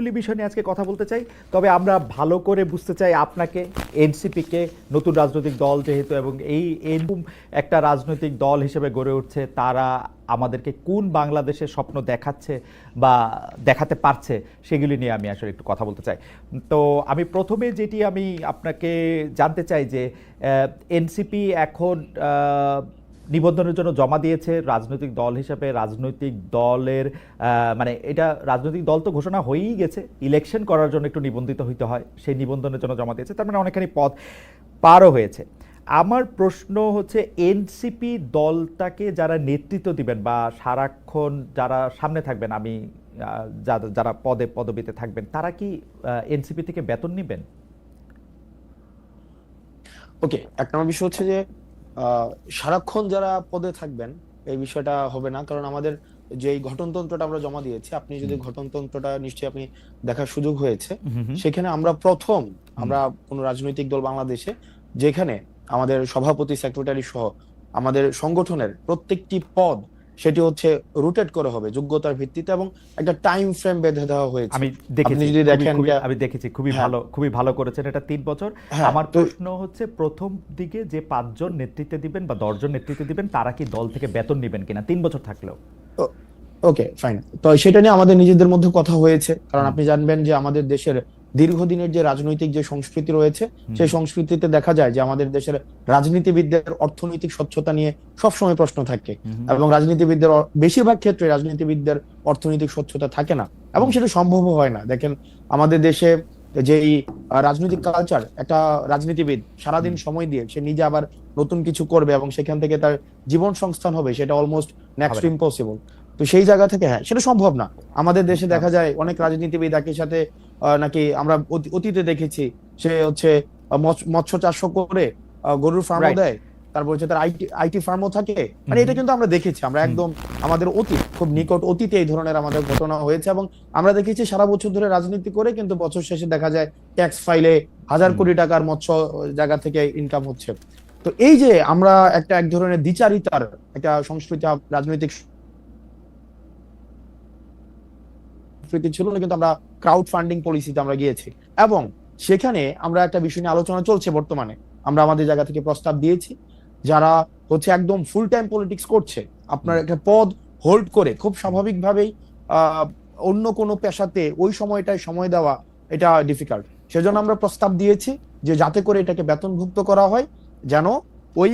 অনেকগুলি বিষয় নিয়ে আজকে কথা বলতে চাই। তবে আমরা ভালো করে বুঝতে চাই আপনাকে, এনসিপিকে, নতুন রাজনৈতিক দল যেহেতু এবং এই এরকম একটা রাজনৈতিক দল হিসেবে গড়ে উঠছে, তারা আমাদেরকে কোন বাংলাদেশের স্বপ্ন দেখাচ্ছে বা দেখাতে পারছে সেগুলি নিয়ে আমি আসলে একটু কথা বলতে চাই। তো আমি প্রথমে যেটি আমি আপনাকে জানতে চাই যে এনসিপি এখন নিবন্ধনের জন্য জমা দিয়েছে রাজনৈতিক দল হিসাবে। রাজনৈতিক দলের মানে এটা রাজনৈতিক দল তো ঘোষণা হয়েই গেছে। ইলেকশন করার জন্য একটু নিবন্ধিত হইতে হয়। সেই নিবন্ধনের জন্য জমা দিয়েছে। তার মানে অনেকখানি পদ পারও হয়েছে। আমার প্রশ্ন হচ্ছে, এনসিপি দলটাকে যারা নেতৃত্ব দিবেন বা সারাক্ষণ যারা সামনে থাকবেন, আমি যারা- পদে, পদবিতে থাকবেন, তারা কি এনসিপি থেকে বেতন নেবেন? ওকে, এক নম্বর বিষয় হচ্ছে যে সারাক্ষণ যারা পদে থাকবেন এই বিষয়টা হবে না। কারণ আমাদের যে ঘটনতন্ত্রটা আমরা জমা দিয়েছি আপনি যদি ঘটনতন্ত্রটা নিশ্চয়ই আপনি দেখার সুযোগ হয়েছে সেখানে আমরা প্রথম আমরা কোন রাজনৈতিক দল বাংলাদেশে যেখানে আমাদের সভাপতি সেক্রেটারি সহ আমাদের সংগঠনের প্রত্যেকটি পদ সেটি হচ্ছে রুটেট করে হবে যোগ্যতার ভিত্তিতে এবং একটা টাইম ফ্রেম বেঁধে দেওয়া হয়েছে। আমি দেখেছি আপনি যদি দেখেন আমি দেখেছি খুবই হ্যাঁ। ভালো খুবই ভালো করেছেন এটা তিন বছর। হ্যাঁ, আমার প্রশ্ন হচ্ছে প্রথম দিকে যে পাঁচজন নেতৃত্বে দিবেন বা দশজন নেতৃত্বে দিবেন তারা কি দল থেকে বেতন নেবেন কিনা? তিন বছর থাকলেও। ওকে ফাইন তো সেটা নিয়ে আমাদের নিজেদের মধ্যে কথা হয়েছে। কারণ আপনি জানবেন যে আমাদের দেশের দীর্ঘদিনের যে রাজনৈতিক যে সংস্কৃতি রয়েছে সেই সংস্কৃতিতে দেখা যায় যে আমাদের দেশের রাজনীতিবিদদের অর্থনৈতিক স্বচ্ছতা নিয়ে সবসময় প্রশ্ন থাকে এবং রাজনীতিবিদদের বেশিরভাগ ক্ষেত্রে রাজনীতিবিদদের অর্থনৈতিক স্বচ্ছতা থাকে না এবং সেটা সম্ভব হয় না। দেখেন আমাদের দেশে যে রাজনৈতিক কালচার একটা রাজনীতিবিদ সারাদিন সময় দিয়ে সে নিজে আবার নতুন কিছু করবে এবং সেখান থেকে তার জীবন সংস্থান হবে সেটা অলমোস্ট নেক্সট ইম্পসিবল তো সেই জায়গা থেকে হ্যাঁ সেটা সম্ভব না। আমাদের দেশে দেখা যায় অনেক রাজনীতিবিদ একই সাথে নাকি আমরা অতি- অতীতে দেখেছি সে হচ্ছে মৎস্য চাষ করে গরুর ফার্মও Right. দেয় তারপর হচ্ছে তার আইটি আইটি ফার্মও থাকে। মানে এটা কিন্তু আমরা দেখেছি আমরা একদম আমাদের অতীত খুব নিকট অতীতে এই ধরনের আমাদের ঘটনা হয়েছে এবং আমরা দেখেছি সারা বছর ধরে রাজনীতি করে কিন্তু বছর শেষে দেখা যায় ট্যাক্স ফাইলে হাজার কোটি টাকার মৎস্য জায়গা থেকে ইনকাম হচ্ছে। তো এই যে আমরা একটা এক ধরনের দ্বিচারিতার একটা সংস্কৃতি রাজনৈতিক সংস্কৃতি ছিল না কিন্তু আমরা ক্রাউড ফান্ডিং পলিসিতে আমরা গিয়েছি। এবং সেখানে আমরা একটা বিষয় নিয়ে আলোচনা চলছে বর্তমানে। আমরা আমাদের জায়গা থেকে প্রস্তাব দিয়েছি যারা হচ্ছে একদম ফুল টাইম পলিটিক্স করছে আপনার একটা পদ হোল্ড করে খুব স্বাভাবিকভাবেই অন্য কোনো পেশাতে ওই সময়টায় সময় দেওয়া এটা ডিফিকাল্ট সেজন্য আমরা প্রস্তাব দিয়েছি যে যাতে করে এটাকে বেতনভুক্ত করা হয় যেন ওই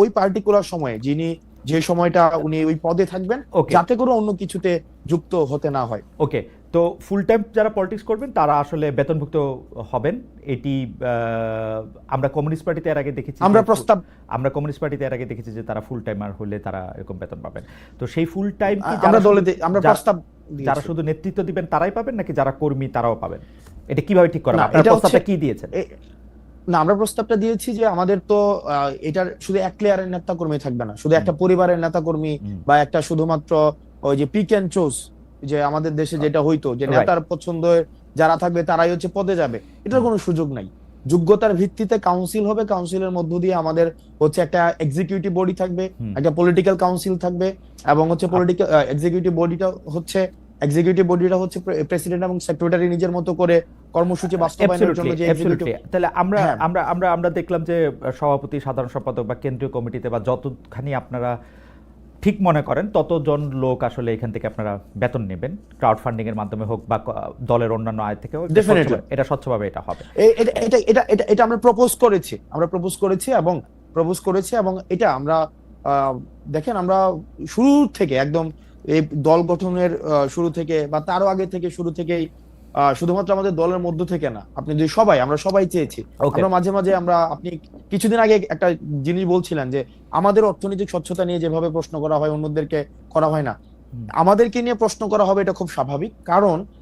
ওই পার্টিকুলার সময়ে যিনি যে সময়টা উনি ওই পদে থাকবেন যাতে করে অন্য কিছুতে যুক্ত হতে না হয়। ওকে তো ফুল টাইম যারা পলিটিক্স করবেন তারা আসলে বেতনভুক্ত হবেন। এটি আমরা কমিউনিস্ট পার্টিতে এর আগে দেখেছি আমরা প্রস্তাব আমরা কমিউনিস্ট পার্টিতে এর আগে দেখেছি যে তারা ফুল টাইমার হলে তারা এরকম বেতন পাবেন। তো সেই ফুল টাইম কি আমরা যারা দলে আমরা প্রস্তাব যারা শুধু নেতৃত্ব দিবেন তারাই পাবেন নাকি যারা কর্মী তারাও পাবেন? এটা কীভাবে ঠিক করা আপনারা এটা প্রস্তাবটা কি দিয়েছেন? না আমরা প্রস্তাবটা দিয়েছি যে আমাদের তো এটার শুধু এক লেয়ারের নেতা কর্মী থাকবে না শুধু একটা পরিবারের নেতা কর্মী বা একটা শুধুমাত্র ওই যে পিক অ্যান্ড চুজ যে আমাদের দেশে যেটা হইতো যে নেতার পছন্দের যারা থাকবে তারাই হচ্ছে পদে যাবে এটার কোনো সুযোগ নাই। যোগ্যতার ভিত্তিতে কাউন্সিল হবে কাউন্সিলের মধ্য দিয়ে আমাদের হচ্ছে একটা এক্সিকিউটিভ বডি থাকবে একটা পলিটিক্যাল কাউন্সিল থাকবে এবং হচ্ছে পলিটিক্যাল এক্সিকিউটিভ বডিটা হচ্ছে এক্সিকিউটিভ বডিটা হচ্ছে প্রেসিডেন্ট এবং সেক্রেটারি নিজের মতো করে কর্মসূচি বাস্তবায়নের জন্য যে তাহলে আমরা হ্যাঁ। আমরা আমরা আমরা দেখলাম যে সভাপতি সাধারণ সম্পাদক বা কেন্দ্রীয় কমিটিতে বা যতখানি আপনারা ঠিক মনে করেন ততজন লোক আসলে এখান থেকে আপনারা বেতন নেবেন ক্রাউড ফান্ডিং এর মাধ্যমে হোক বা দলের অন্যান্য আয় থেকে হোক এটা স্বচ্ছভাবে- এটা হবে। এটা এটা এটা এটা আমরা প্রপোজ করেছি। আমরা প্রপোজ করেছি এবং প্রপোজ করেছি এবং এটা আমরা দেখেন আমরা শুরু থেকে একদম এই দল গঠনের শুরু থেকে বা তারও আগে থেকে শুরু থেকেই শুধুমাত্র আমাদের দলের মধ্য থেকে না আপনি যদি সবাই আমরা সবাই চেয়েছি। আমরা মাঝে মাঝে আমরা আপনি কিছুদিন আগে একটা জিনিস বলছিলেন যে আমাদের অর্থনৈতিক স্বচ্ছতা নিয়ে যেভাবে প্রশ্ন করা হয় অন্যদেরকে করা হয় না। আমাদেরকে নিয়ে প্রশ্ন করা হবে এটা খুব স্বাভাবিক। কারণ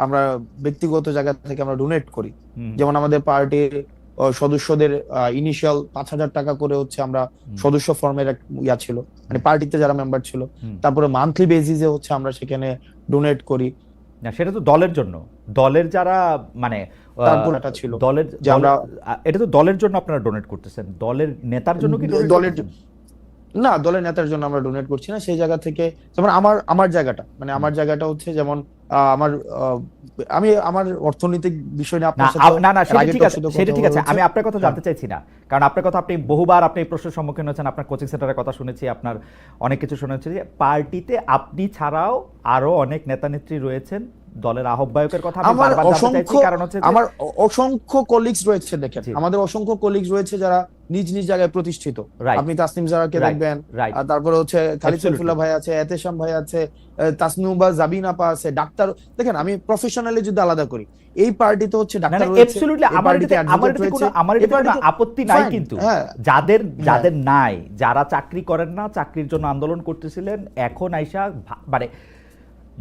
আমরা ব্যক্তিগত জায়গা থেকে আমরা ডোনেট করি। যেমন আমাদের পার্টির সদস্যদের ইনিশিয়াল পাঁচ হাজার টাকা করে হচ্ছে আমরা সদস্য ফর্মের এক ইয়া ছিল মানে পার্টিতে যারা মেম্বার ছিল তারপরে মান্থলি বেসিসে হচ্ছে আমরা সেখানে ডোনেট করি। না সেটা তো দলের জন্য। দলের যারা মানে ছিল। দলের যে আমরা- এটা তো দলের জন্য আপনারা ডোনেট করতেছেন। দলের নেতার জন্য কি দলের না দলের নেতার জন্য আমরা ডোনেট করছি না। সেই জায়গা থেকে যেমন আমার আমার জায়গাটা মানে আমার জায়গাটা হচ্ছে যেমন আমার আমি আমার অর্থনৈতিক বিষয় নিয়ে আপনার সাথে না না সেটা ঠিক আছে সেটা ঠিক আছে। আমি আপনার কথা জানতে চাইছি না। কারণ আপনার কথা আপনি বহুবার আপনি এই প্রশ্নের সম্মুখীন হয়েছেন আপনার কোচিং সেন্টারের কথা শুনেছি আপনার অনেক কিছু শুনেছি। যে পার্টিতে আপনি ছাড়াও আরও অনেক নেতা নেত্রী রয়েছেন দলের আহ্বায়কের কথা আমি বারবার জানতে চাইছি। কারণ হচ্ছে আমার অসংখ্য কলিগস রয়েছে দেখেন। আমাদের অসংখ্য কলিগস রয়েছে যারা নিজ নিজ জায়গায় প্রতিষ্ঠিত। আপনি তাসনিম জারাকে দেখবেন তারপরে হচ্ছে খালিদ. সৈফুল্লাহ ভাই আছে এতেশাম ভাই আছে তাসনিমা জাবিন আপা আছে ডাক্তার দেখেন আমি প্রফেশনালি যদি আলাদা করি এই পার্টিতে হচ্ছে ডাক্তার এবসলিউটলি আমার এটাতে আমার এটাতে কোনো আমার এটাতে কোনো আপত্তি নাই কিন্তু। হ্যাঁ। যাদের যাদের নাই যারা চাকরি করেন না চাকরির জন্য আন্দোলন করতেছিলেন এখন আইসা মানে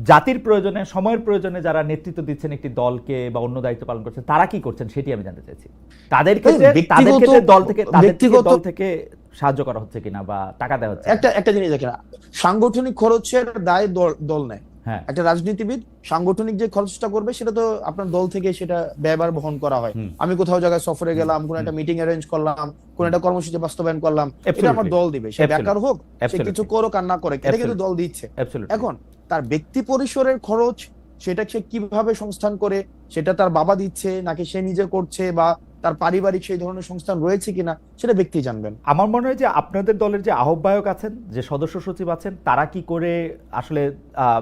জাতির প্রয়োজনে সময়ের প্রয়োজনে যারা নেতৃত্ব দিচ্ছেন একটি দলকে বা অন্য দায়িত্ব পালন করছেন তারা কি করছেন সেটি আমি জানতে চাইছি। তাদেরকে ক্ষেত্রে তাদের ক্ষেত্রে দল থেকে ব্যক্তিগত- দল থেকে সাহায্য করা হচ্ছে কিনা বা টাকা দেওয়া হচ্ছে একটা একটা জিনিস দেখেন সাংগঠনিক খরচের দায় দল দল নেয়। হ্যাঁ। একটা রাজনীতিবিদ সাংগঠনিক যে খরচটা করবে সেটা তো আপনার দল থেকে সেটা ব্যয়বার বহন করা হয়। আমি কোথাও জায়গায় সফরে গেলাম কোন একটা মিটিং অ্যারেঞ্জ করলাম কোন একটা কর্মসূচি বাস্তবায়ন করলাম এটা আমার দল দিবে। সে বেকার হোক সে কিছু করুক আর না করে এটা কিন্তু দল দিচ্ছে। এখন তার ব্যক্তি পরিসরের খরচ সেটা সে কীভাবে সংস্থান করে সেটা তার বাবা দিচ্ছে নাকি সে নিজে করছে বা তার পারিবারিক সেই ধরনের সংস্থান রয়েছে কিনা সেটা ব্যক্তি জানবেন। আমার মনে হয় যে আপনাদের দলের যে আহ্বায়ক আছেন যে সদস্য সচিব আছেন তারা কি করে আসলে আহ,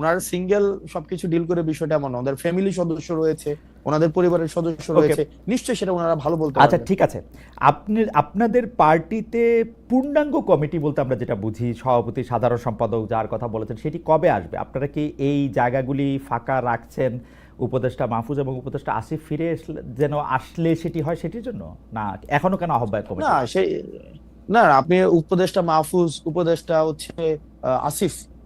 ওনারা সিঙ্গেল সবকিছু ডিল করে বিষয়টা এমন। ওদের ফ্যামিলি সদস্য রয়েছে ওনাদের পরিবারের সদস্য রয়েছে নিশ্চয়ই সেটা ওনারা ভালো বলতে আচ্ছা ঠিক আছে। আপনি আপনাদের পার্টিতে পূর্ণাঙ্গ কমিটি বলতে আমরা যেটা বুঝি সভাপতি সাধারণ সম্পাদক যার কথা বলেছেন সেটি কবে আসবে? আপনারা কি এই জায়গাগুলি ফাঁকা রাখছেন? উপদেষ্টা মাহফুজ এবং উপদেষ্টা আসিফ ফিরে যেন আসলে সেটি হয় সেটির জন্য? না এখনও কেন আহ্বায়ক কমিটি? না সেই না আপনি উপদেষ্টা মাহফুজ উপদেষ্টা হচ্ছে আসিফ।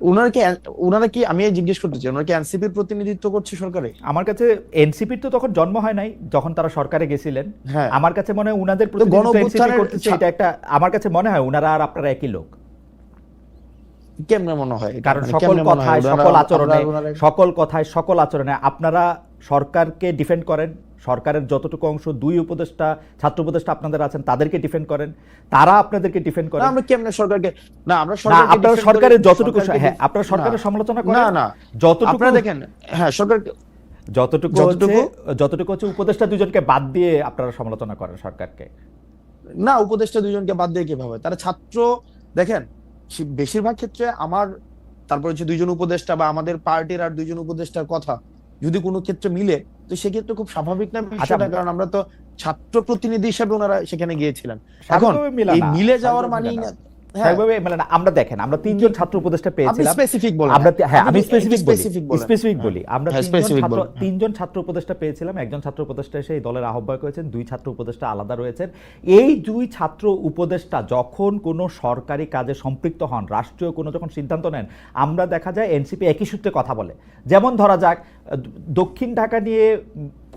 উনারা কি আমি জিজ্ঞেস করতে চাই ওনারা কি এনসিপির প্রতিনিধিত্ব করছে সরকারে? আমার কাছে এনসিপির তো তখন জন্ম হয় নাই যখন তারা সরকারে গেছিলেন। হ্যাঁ। আমার কাছে মনে হয় উনাদের প্রতিনিধিত্ব করতেছে এটা একটা আমার কাছে মনে হয় উনারা আর আপনারা একই লোক। কেমনে মনে হয় কারণ মানে সকল? কথায় সকল আচরণে সকল কথায় সকল আচরণে আপনারা সরকারকে ডিফেন্ড করেন সরকারের যতটুকু অংশ দুই উপদেষ্টা ছাত্র উপদেষ্টা আপনাদের আছেন তাদেরকে ডিফেন্ড করেন। তারা আপনাদেরকে ডিফেন্ড না, করেন আমরা কেমনে সরকারকে না আমরা না সরকারকে আপনারা সরকারের করি, যতটুকু হ্যাঁ আপনারা সরকারের না, সমালোচনা না করেন? না যতটুকু আপনারা দেখেন হ্যাঁ সরকার যতটুকু যতটুকু- যতটুকু হচ্ছে উপদেষ্টা দুজনকে বাদ দিয়ে আপনারা সমালোচনা করেন সরকারকে। না উপদেষ্টা দুইজনকে বাদ দিয়ে কীভাবে? তারা ছাত্র দেখেন বেশিরভাগ ক্ষেত্রে আমার তারপর হচ্ছে দুইজন উপদেষ্টা বা আমাদের পার্টির আর দুইজন উপদেষ্টার কথা যদি কোনো ক্ষেত্রে মিলে তো সেক্ষেত্রে খুব স্বাভাবিক না বিষয়টা? কারণ আমরা তো ছাত্র প্রতিনিধি হিসেবে ওনারা সেখানে গিয়েছিলেন। এখন মিলে এই মিলে যাওয়ার মানেই না। স্বাভাবিকভাবে মানে আমরা দেখেন আমরা তিনজন ছাত্র উপদেষ্টা পেয়েছিলাম। স্পেসিফিক আমরা হ্যাঁ আমি স্পেসিফিক বলি স্পেসিফিক বলি। আমরা হ্যাঁ, তিনজন ছাত্র উপদেষ্টা পেয়েছিলাম একজন ছাত্র উপদেষ্টা এসে এই দলের আহ্বায়ক হয়েছেন দুই ছাত্র উপদেষ্টা আলাদা রয়েছেন। এই দুই ছাত্র উপদেষ্টা যখন কোনো সরকারি কাজে সম্পৃক্ত হন রাষ্ট্রীয় কোনো যখন সিদ্ধান্ত নেন আমরা দেখা যায় এনসিপি একই সূত্রে কথা বলে। যেমন ধরা যাক দক্ষিণ ঢাকা নিয়ে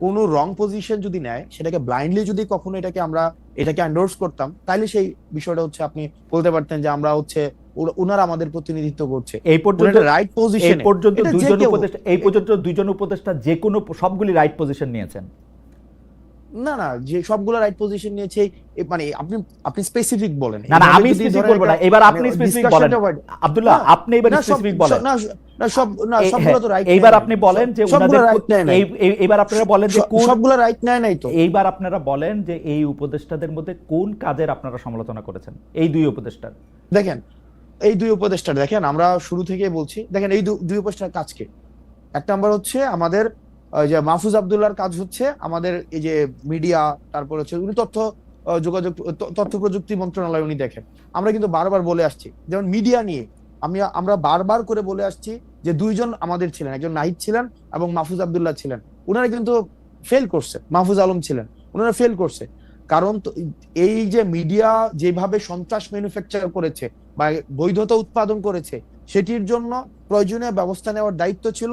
কোন রং পজিশন যদি নেয় সেটাকে ব্লাইন্ডলি যদি কখনো এটাকে আমরা এটাকে এন্ডোর্স করতাম তাহলে সেই বিষয়টা হচ্ছে আপনি বলতে পারতেন যে আমরা হচ্ছে ওনারা আমাদের প্রতিনিধিত্ব করছে। এই পর্যন্ত রাইট পজিশন এই পর্যন্ত দুইজন উপদেষ্টা এই পর্যন্ত দুইজন উপদেষ্টা যে কোনো সবগুলি রাইট পজিশন নিয়েছেন। না না যে সবগুলো রাইট পজিশন নিয়েছে মানে আপনি আপনি স্পেসিফিক বলেন। না না আমি স্পেসিফিক বলব না। এবার আপনি মানে স্পেসিফিক বলেন। আব্দুল্লাহ আপনি এবার না, স্পেসিফিক বলেন। না সব না সবগুলো তো হ্যাঁ, রাইট এইবার আপনি বলেন যে নাই। এইবার আপনারা বলেন যে কোন সবগুলো রাইট নেয় নাই তো। এইবার আপনারা বলেন যে এই উপদেষ্টাদের মধ্যে কোন কাজের আপনারা সমালোচনা করেছেন? এই দুই উপদেষ্টার। দেখেন এই দুই উপদেষ্টা দেখেন আমরা শুরু থেকে বলছি দেখেন এই দুই উপদেষ্টার কাজকে এক নাম্বার হচ্ছে আমাদের যে মাহফুজ আব্দুল্লাহর কাজ হচ্ছে আমাদের এই যে মিডিয়া তারপর হচ্ছে উনি তথ্য যোগাযোগ তথ্য প্রযুক্তি মন্ত্রণালয় উনি দেখেন। আমরা কিন্তু বারবার বলে আসছি যেমন মিডিয়া নিয়ে আমি আমরা বারবার করে বলে আসছি যে দুইজন আমাদের ছিলেন, একজন নাহিদ ছিলেন এবং মাহফুজ আবদুল্লাহ ছিলেন। ওনারা কিন্তু ফেল করছে, মাহফুজ আলম ছিলেন। ওনারা ফেল করছে। কারণ এই যে মিডিয়া যেভাবে সন্ত্রাস ম্যানুফ্যাকচার করেছে বা বৈধতা উৎপাদন করেছে, সেটির জন্য প্রয়োজনীয় ব্যবস্থা নেওয়ার দায়িত্ব ছিল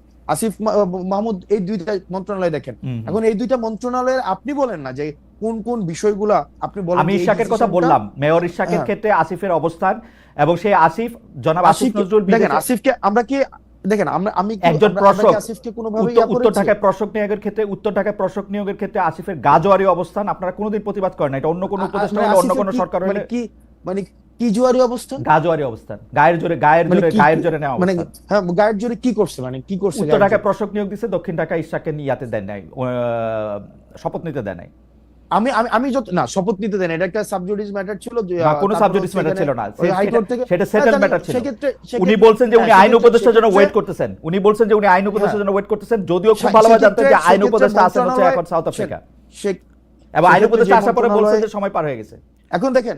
আসিফ মাহমুদ এই দুইটা মন্ত্রণালয় দেখেন এখন এই দুইটা মন্ত্রণালয়ের আপনি বলেন না যে কোন কোন বিষয়গুলা আপনি বলেন আমি ইশাকের কথা বললাম মেয়র ইশাকের হ্যাঁ। ক্ষেত্রে আসিফের অবস্থান এবং সেই আসিফ জনাব আসিফ নজরুল দেখেন আসিফকে আমরা কি দেখেন আমরা আমি একজন প্রশক, আসিফকে কোনোভাবে উত্তর? ঢাকায় প্রশক নিয়োগের ক্ষেত্রে উত্তর ঢাকায় প্রশক নিয়োগের ক্ষেত্রে আসিফের গাজোয়ারি অবস্থান আপনারা কোনোদিন প্রতিবাদ করেন না এটা অন্য কোনো উপদেষ্টা মানে হলে অন্য কোনো সরকার মানে হলে কি মানে কি জুয়ারি অবস্থা গাজোয়ারি অবস্থান। গায়ের জোরে গায়ের মানে জোরে গায়ের জোরে নেওয়া মানে হ্যাঁ গায়ের জোরে কি করছে? মানে কি করছে উত্তর ঢাকায় প্রশক নিয়োগ দিছে দক্ষিণ ইয়াতে দেন নাই। শপথ নিতে দেয় নাই। আমি আমি আমি যত না শপথ নিতে দেন এটা একটা সাবজুডিস ম্যাটার ছিল না কোনো হচ্ছে ম্যাটার ছিল না। হাইকোর্ট থেকে সেটা হ্যাঁ, সেটেল ম্যাটার ছিল। উনি বলছেন যে উনি হ্যাঁ, আইন উপদেষ্টার জন্য ওয়েট করতেছেন। উনি বলছেন যে উনি আইন উপদেষ্টার জন্য ওয়েট করতেছেন। যদিও খুব ভালোভাবে জানতেন যে আইন উপদেষ্টা আছেন হচ্ছে এখন সাউথ আফ্রিকা এবং আইন উপদেষ্টা আসার পরে বলছেন যে সময় পার হয়ে গেছে। এখন দেখেন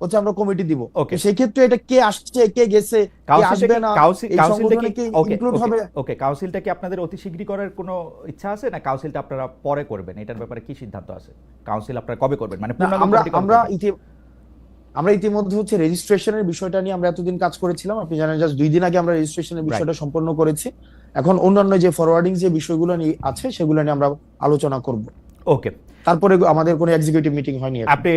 হচ্ছে আমরা কমিটি দিব। Okay. তো সেক্ষেত্রে এটা কে আসছে কে গেছে কে আসবে না কাউন্সিল কাউন্সিলটা কি কি ওকে হবে? ওকে কাউন্সিলটা কি আপনাদের অতি করার কোনো ইচ্ছা আছে না কাউন্সিলটা আপনারা পরে করবেন? এটার ব্যাপারে কি সিদ্ধান্ত আছে? কাউন্সিল আপনারা কবে করবেন? মানে আমরা আমরা আমরা ইতিমধ্যে হচ্ছে রেজিস্ট্রেশনের বিষয়টা নিয়ে আমরা এতদিন কাজ করেছিলাম। আপনি জানেন জাস্ট দুই দিন আগে আমরা রেজিস্ট্রেশনের বিষয়টা সম্পন্ন করেছি। এখন অন্যান্য যে ফরওয়ার্ডিং যে বিষয়গুলো নিয়ে আছে সেগুলো নিয়ে আমরা আলোচনা করব। ওকে তারপরে আমাদের কোনো এক্সিকিউটিভ মিটিং হয়নি আপনি